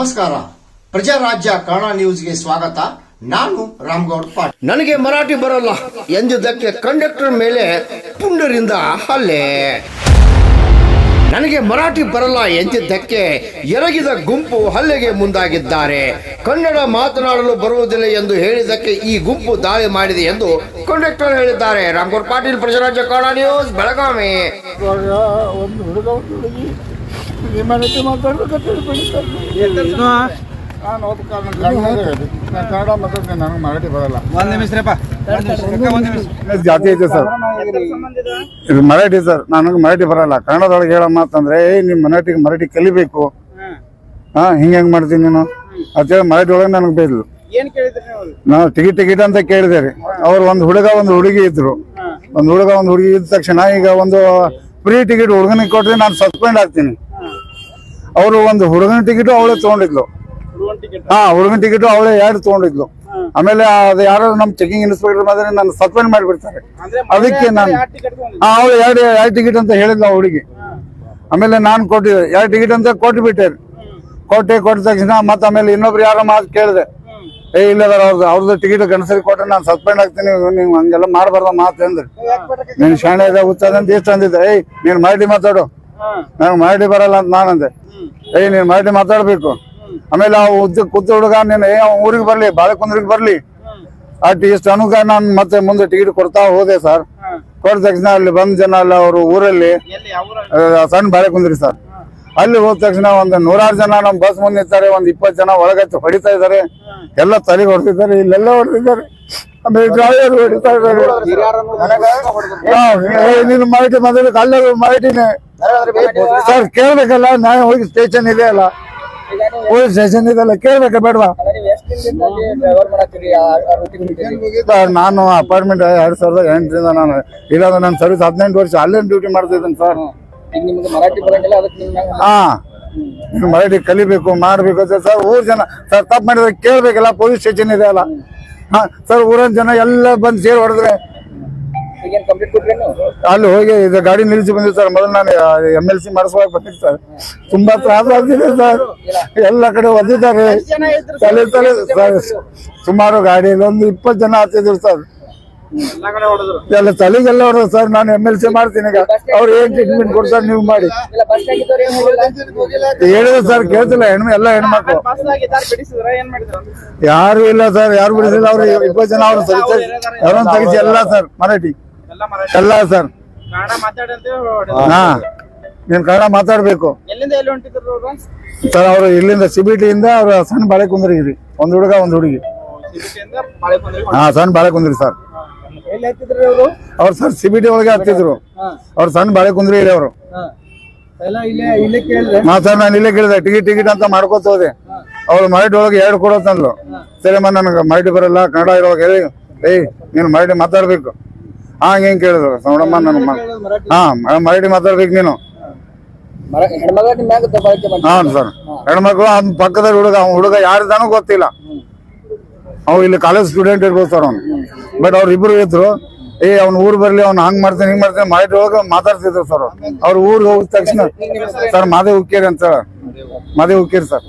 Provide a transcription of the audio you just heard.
ನಮಸ್ಕಾರ. ಪ್ರಜಾರಾಜ್ಯ ಕನ್ನಡ ನ್ಯೂಸ್ಗೆ ಸ್ವಾಗತ. ನಾನು ರಾಮ್ಗೌಡ್ ಪಾಟೀಲ್. ನನಗೆ ಮರಾಠಿ ಬರಲ್ಲ ಎಂದಿದ್ದಕ್ಕೆ ಕಂಡಕ್ಟರ್ ಮೇಲೆ ಪುಂಡರಿಂದ ಹಲ್ಲೆ. ನನಗೆ ಮರಾಠಿ ಬರಲ್ಲ ಎಂದಿದ್ದಕ್ಕೆ ಎರಗಿದ ಗುಂಪು ಹಲ್ಲೆಗೆ ಮುಂದಾಗಿದ್ದಾರೆ. ಕನ್ನಡ ಮಾತನಾಡಲು ಬರುವುದಿಲ್ಲ ಎಂದು ಹೇಳಿದ್ದಕ್ಕೆ ಈ ಗುಂಪು ದಾಳಿ ಮಾಡಿದೆ ಎಂದು ಕಂಡಕ್ಟರ್ ಹೇಳಿದ್ದಾರೆ. ರಾಮ್ಗೌಡ್ ಪಾಟೀಲ್ ಪ್ರಜಾರಾಜ್ಯ ಕನ್ನಡ ನ್ಯೂಸ್ ಬೆಳಗಾವಿ. ಒಂದು ಹುಡುಗ ಒಂದು ಹುಡುಗಿ ನಿಮ್ಮನೆ ಮಾತಾಡ್ಬೇಕಂತ ಬೆಳಿತಾರೆ ನಾನು ಓದ್ ಕಾರಣ ನಾನು ಕನ್ನಡ ಮಾತಾಡ್ತೀನಿ ನನಗೆ ಮರಾಠಿ ಬರಲ್ಲ. ಒಂದ್ ನಿಮಿಷ ರೀಪ್ಪ ಒಂದ್ ನಿಮಿಷ ಅಕ್ಕ, ಒಂದ್ ನಿಮಿಷ. ಜಾತಿ ಐತೆ ಸರ್. ಇದು? ಮರಾಠಿ ಸರ್. ನನಗೆ ಮರಾಠಿ ಬರಲ್ಲ. ಕನ್ನಡದೊಳಗೆ ಹೇಳೋ ಮಾತಂದ್ರೆ ನಿಮ್ ನಿಮ್ಮ ಮರಾಠಿಗೆ ಮರಾಠಿ ಕಲಿಬೇಕು. ಹಾ ಹಿಂಗೆ ಹೆಂಗೆ ಮಾಡ್ತೀನಿ ನೀನು? ಅಂತೇಳಿ ಮರಾಠಿ ಒಳಗೆ ನನಗೆ ಬೈದ್ಲು ಏನ್ ಕೇಳಿದ್ರಿ ನೀವು ನಾವು ಟಿಕೆಟ್ ಟಿಕೆಟ್ ಅಂತ ಕೇಳಿದೆ ರೀ. ಅವ್ರು ಒಂದು ಹುಡುಗ ಒಂದು ಹುಡುಗಿ ಇದ್ರು. ಒಂದು ಹುಡುಗ ಒಂದು ಹುಡುಗಿ ಇದ್ದ ತಕ್ಷಣ ಈಗ ಒಂದು ಫ್ರೀ ಟಿಕೆಟ್ ಹುಡುಗನಿಗೆ ಕೊಟ್ಟರೆ ನಾನು ಸಸ್ಪೆಂಡ್ ಆಗ್ತೀನಿ. ಅವರು ಒಂದು ಹುಡುಗನ ಟಿಕೆಟು ಅವಳೇ ತೊಗೊಂಡಿದ್ಲು. ಹಾ ಹುಡುಗನ ಟಿಕೆಟು ಅವಳೇ ಎರಡು ತೊಗೊಂಡಿದ್ಲು. ಆಮೇಲೆ ಅದು ಯಾರು ನಮ್ಮ ಚೆಕಿಂಗ್ ಇನ್ಸ್ಪೆಕ್ಟರ್ ಮಾತ್ರ ನಾನು ಸಸ್ಪೆಂಡ್ ಮಾಡಿಬಿಡ್ತಾರೆ. ಅದಕ್ಕೆ ನಾನು ಹಾ ಅವಳು ಎರಡು ಎರಡು ಟಿಕೆಟ್ ಅಂತ ಹೇಳಿದ್ಲು ಆ ಹುಡುಗಿ. ಆಮೇಲೆ ನಾನು ಕೊಟ್ಟಿದ್ದೆ. ಎರಡು ಟಿಕೆಟ್ ಅಂತ ಕೊಟ್ಟು ಬಿಟ್ಟೆ ಕೊಟ್ಟೆ ಕೊಟ್ಟ ತಕ್ಷಣ ಮತ್ತೆ ಆಮೇಲೆ ಇನ್ನೊಬ್ರು ಯಾರೋ ಮಾತು ಕೇಳಿದೆ. ಏ ಇಲ್ಲದಾರ ಅವ್ರದ್ದು ಅವ್ರದ್ದು ಟಿಕೆಟ್ ಗಣಸರಿ ಕೊಟ್ಟರೆ ನಾನು ಸಸ್ಪೆಂಡ್ ಆಗ್ತೀನಿ ನೀವು ಹಂಗೆಲ್ಲ ಮಾಡಬಾರ್ದ ಮಾತು ಅಂದ್ರಿ. ನೀನು ಶಾಣೆ ಇದೆ ಹುಚ್ಚದ ಅಂತ ಇಷ್ಟ ಅಂದಿದ್ದೆ ಏಯ್ ನೀನು ಮಾಡಿ ಮಾತಾಡು. ನಾನು ಮಾಡಿ ಬರಲ್ಲ ಅಂತ ನಾನಂದೆ ಏಯ್ ನೀನು ಮಾಡಿ ಮಾತಾಡ್ಬೇಕು. ಆಮೇಲೆ ಆ ಉದ್ದ ಕೂತು ಹುಡುಗ ನೀನು ಏ ಊರಿಗೆ ಬರ್ಲಿ ಬಾಳೆಕುಂದ್ರಿಗೆ ಬರ್ಲಿ. ಅಟ್ ಇಷ್ಟು ಅನುಗ ನಾನು ಮತ್ತೆ ಮುಂದೆ ಟಿಕೆಟ್ ಕೊಡ್ತಾ ಹೋದೆ ಸರ್ ಕೊಟ್ಟ ತಕ್ಷಣ ಅಲ್ಲಿ ಬಂದ ಜನ ಅಲ್ಲ ಅವರು ಊರಲ್ಲಿ ಸಣ್ಣ ಬಾಳೆಕುಂದ್ರಿ ಸರ್ ಅಲ್ಲಿ ಹೋದ ತಕ್ಷಣ ಒಂದು ನೂರಾರು ಜನ ನಮ್ಮ ಬಸ್ ಮುಂದೆ ನಿಂತಾರೆ ಒಂದು ಇಪ್ಪತ್ತು ಜನ ಒಳಗತ್ತೆ ಹೊಡಿತಾ ಇದ್ದಾರೆ. ಎಲ್ಲ ತಲೆಗೆ ಹೊಡೆದಿದ್ದಾರೆ, ಇಲ್ಲೆಲ್ಲ ಹೊಡೆದಿದ್ದಾರೆ. ಡ್ರೈವರ್ ಹೊಡಿತಾ ಇದ್ದಾರೆ. ಮಾಹಿತಿ ಅಲ್ಲೇ ಮಾಹಿತಿನೇ. ಸರ್, ಕೇಳ್ಬೇಕಲ್ಲ, ನಾನು ಹೋಗಿ ಸ್ಟೇಷನ್ ಇದೆ ಅಲ್ಲ. ಪೊಲೀಸ್ ಸ್ಟೇಷನ್ ಇದೆಲ್ಲ ಕೇಳ್ಬೇಕ ಬೇಡವಾ? ನಾನು ಅಪಾರ್ಟ್ಮೆಂಟ್ ಎರಡ್ ಸಾವಿರದ ಎಂಟರಿಂದ ನಾನು ಇಲ್ಲಾಂದ್ರೆ ನನ್ನ ಸರ್ವಿಸ್ ಹದಿನೆಂಟು ವರ್ಷ ಅಲ್ಲೇ ಡ್ಯೂಟಿ ಮಾಡ್ತಿದ್ದೀನಿ ಸರ್. ಈಗ ನಿಮ್ಗೆ ಮರಾಠಿ ಬರಂಗಿಲ್ಲ ಅದಕ್ಕೆ ಹಾ. ಮರಾಠಿ ಕಲಿಬೇಕು ಮಾಡ್ಬೇಕು ಅಂತ ಸರ್ ಊರ್ ಜನ ಸರ್ ತಪ್ಪು ಮಾಡಿದ್ರೆ ಕೇಳ್ಬೇಕಲ್ಲ ಪೊಲೀಸ್ ಸ್ಟೇಷನ್ ಇದೆ ಅಲ್ಲ. ಹಾ ಸರ್ ಊರಿನ ಜನ ಎಲ್ಲ ಬಂದು ಸೇರಿ ಹೊಡೆದ್ರೆ. ಅಲ್ಲಿ ಹೋಗಿ ಇದು ಗಾಡಿ ನಿಲ್ಸಿ ಬಂದಿದ್ದೆ ಸರ್ ಮೊದಲು ನಾನು ಎಂ ಎಲ್ ಸಿ ಮಾಡಿಸುವಾಗ ಬಂದಿದ್ದೆ ಸರ್. ತುಂಬಾ ತ್ರಾಸ ಆಗ್ತಿದೆ ಸರ್. ಎಲ್ಲ ಕಡೆ ಒದ್ದಿದ್ದಾರೆ. ತಲೆ ತಲೆ ಸರ್ ಸುಮಾರು ಗಾಡಿಯಲ್ಲಿ ಒಂದು ಇಪ್ಪತ್ತು ಜನ ಹತ್ತಿದ್ರು ಸರ್. ಎಲ್ಲಾ ತಲೆಗೆಲ್ಲ ಹೊಡೆದ್ರು. ಸರ್ ನಾನು ಎಂ ಎಲ್ ಸಿ ಮಾಡ್ತೀನಿ ಈಗ. ಅವ್ರು ಏನ್ ಟ್ರೀಟ್ಮೆಂಟ್ ಕೊಡ್ತಾರೆ ನೀವು ಮಾಡಿ. ಹೇಳಿದ್ರೆ ಸರ್ ಕೇಳ್ತಿಲ್ಲ ಹೆಣ್ಮ ಎಲ್ಲ ಹೆಣ್ಮಕ್ಳು. ಬಸ್ ಆಗಿದ್ದಾರ ಬಿಡಿಸಿದ್ರ ಏನ್ ಮಾಡಿದ್ರು? ಯಾರು ಇಲ್ಲ ಸರ್ ಯಾರು ಬಿಡಿಸಿಲ್ಲ ಅವ್ರು ಇಪ್ಪತ್ತು ಜನ ಅವ್ರು ಸರಿ ಯಾರೋ ತೆಗಿಸಿ ಎಲ್ಲ ಸರ್ ಮರಾಠಿ. ಎಲ್ಲ ಸರ್. ಕನ್ನಡ ಮಾತಾಡಿ ಅಂತ ಹಾ. ನೀನ್ ಕನ್ನಡ ಮಾತಾಡ್ಬೇಕು. ಸರ್ ಎಲ್ಲಿ ಹೊಂಟಿದ್ರು ಅವ್ರು ಸರ್ ಅವರು ಇಲ್ಲಿಂದ ಸಿಬಿಟಿಯಿಂದ ಅವ್ರು ಸಣ್ಣ ಬಾಳೆ ಕುಂದ್ರಿಗಿರಿ. ಒಂದ್ ಹುಡುಗ ಒಂದ್ ಹುಡುಗಿ. ಹಾ ಸಣ್ಣ ಬಾಳೆ ಕುಂದ್ರಿ ಸರ್. ಅವರು ಸರ್ ಸಿಬಿಟಿ ಒಳಗೆ ಹತ್ತಿದ್ರು ಅವ್ರು ಸಣ್ಣ ಬಾಳೆ ಕುಂದ್ರಿ ಇದೆ ಅವರು. ಹಾ. ಸರ್ ನಾನು ಇಲ್ಲೇ ಕೇಳಿದೆ. ಟಿಕೆಟ್ ಟಿಕೆಟ್ ಅಂತ ಮಾಡ್ಕೋತ ಹೋದೆ. ಅವ್ರು ಮರಾಠಿ ಒಳಗೆ ಎರಡು ಕೊಡೋತಂದ್ಲು ಸರಿಮ್ಮ ನನಗೆ ಮರಾಠಿ ಬರಲ್ಲ ಕನ್ನಡ ಇರೋವಾಗ ಹೇಳಿ ಏಯ್ ನೀನು ಮರಾಠಿ ಮಾತಾಡ್ಬೇಕು. ಹಾ ಹೆಂಗ್ ಕೇಳಿದ್ರು. ನೋಡಮ್ಮ ನನ್ನ ಹಾ ಮರಾಠಿ ಮಾತಾಡ್ಬೇಕು ನೀನು. ಹಾಂ ಸರ್. ಹೆಣ್ಮಕ್ಳು ಅವ್ನ ಪಕ್ಕದಲ್ಲಿ ಹುಡುಗ ಅವ್ನ ಹುಡುಗ ಯಾರಿದಾನು ಗೊತ್ತಿಲ್ಲ. ಅವ್ ಇಲ್ಲಿ ಕಾಲೇಜ್ ಸ್ಟೂಡೆಂಟ್ ಇರ್ಬೋದು ಸರ್ ಅವ್ನು. ಬಟ್ ಅವ್ರ ಇಬ್ರು ಇದ್ರು, ಏ, ಅವ್ನ ಊರ್ ಬರ್ಲಿ, ಅವ್ನು ಹಂಗ್ ಮಾಡ್ತಾನೆ, ಹಿಂಗ್ ಮಾಡ್ತಾನೆ ಮಾಡಿ ಒಳಗ ಮಾತಾಡ್ತಿದ್ರು ಸರ್ ಅವ್ರು. ಅವ್ರ ಊರಿಗೆ ಹೋಗಿದ ತಕ್ಷಣ, ಸರ್ ಮಾದೇ ಉಕ್ಕೇರಿ ಅಂತ ಮಾದೇ ಉಕ್ಕೇರಿ ಸರ್